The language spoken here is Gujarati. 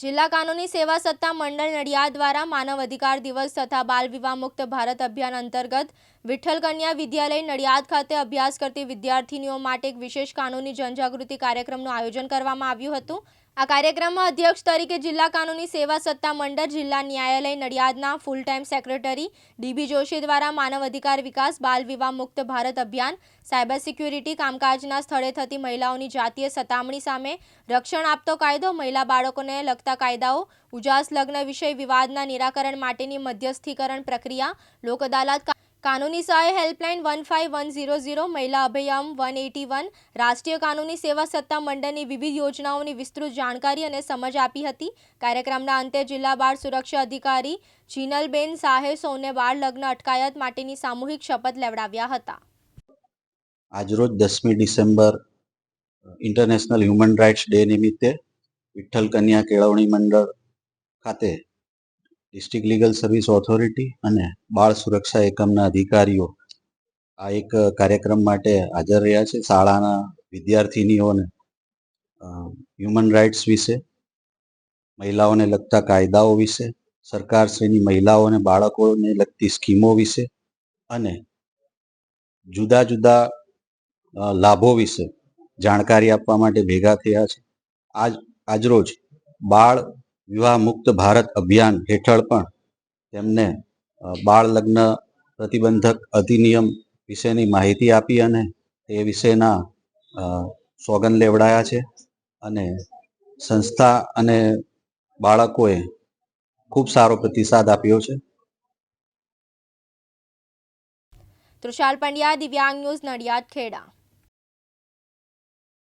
જિલ્લા કાનૂની સેવા સત્તા મંડળ નડિયાદ દ્વારા માનવ અધિકાર દિવસ તથા બાલ વિવાહ મુક્ત ભારત અભિયાન અંતર્ગત વિઠ્ઠલ કન્યા વિદ્યાલય નડિયાદ ખાતે અભ્યાસ કરતી વિદ્યાર્થીનીઓ માટે એક વિશેષ કાનૂની જનજાગૃતિ કાર્યક્રમનું આયોજન કરવામાં આવ્યું હતું. આ કાર્યક્રમમાં અધ્યક્ષ તરીકે જિલ્લા કાનૂની સેવા સત્તા મંડળ જિલ્લા ન્યાયાલય નડિયાદના full time secretary DB Joshi દ્વારા માનવ અધિકાર વિકાસ, બાલ વિવાહ મુક્ત ભારત અભિયાન, સાયબર સિક્યુરિટી કામકાજના સ્થળે થતી મહિલાઓની જાતીય સતામણી સામે રક્ષણ આપતો કાયદો, મહિલા બાળકોને લગતા કાયદાઓ, ઉજાસ લગ્ન વિષય વિવાદના નિરાકરણ માટેની મધ્યસ્થીકરણ પ્રક્રિયા લોક અદાલત કાનૂની સહાય helpline one five one zero zero, મહિલા અભયમ વન એટી વન, રાષ્ટ્રીય કાનૂની સેવા સત્તા મંડળની વિવિધ યોજનાઓની વિસ્તૃત જાણકારી અને સમજ આપી હતી. કાર્યક્રમના અંતે જિલ્લા બાળ સુરક્ષા અધિકારી જીનલબેન શાહે સૌને બાળ લગ્ન અટકાયત માટેની સામૂહિક શપથ લેવડાવ્યા હતા. આજરોજ દસમી December, international human rights day નિમિત્તે વિઠ્ઠલ કન્યા કેળવણી મંડળ ખાતે ડિસ્ટ્રિક્ટ લીગલ સર્વિસ ઓથોરિટી અને બાળ સુરક્ષા એકમના અધિકારીઓ આ એક કાર્યક્રમ માટે હાજર રહ્યા છે. શાળાના વિદ્યાર્થીનીઓને હ્યુમન રાઇટ્સ વિશે, મહિલાઓને લગતા કાયદાઓ વિશે, સરકારશ્રીની મહિલાઓ અને બાળકોને લગતી સ્કીમો વિશે અને જુદા જુદા લાભો વિશે જાણકારી આપવા માટે ભેગા થયા છે. આજ, આજરોજ બાળ વિવાહ મુક્ત ભારત અભિયાન હેઠળ પણ તેમને બાળ લગ્ન પ્રતિબંધક અધિનિયમ વિશેની માહિતી આપી અને તે વિશેના સોગન લેવડાયા છે. અને સંસ્થા અને બાળકોએ ખૂબ સારો પ્રતિસાદ આપ્યો છે. તૃષાલ પંડ્યા, દિવ્યાંગ ન્યૂઝ નડિયાદ, ખેડા.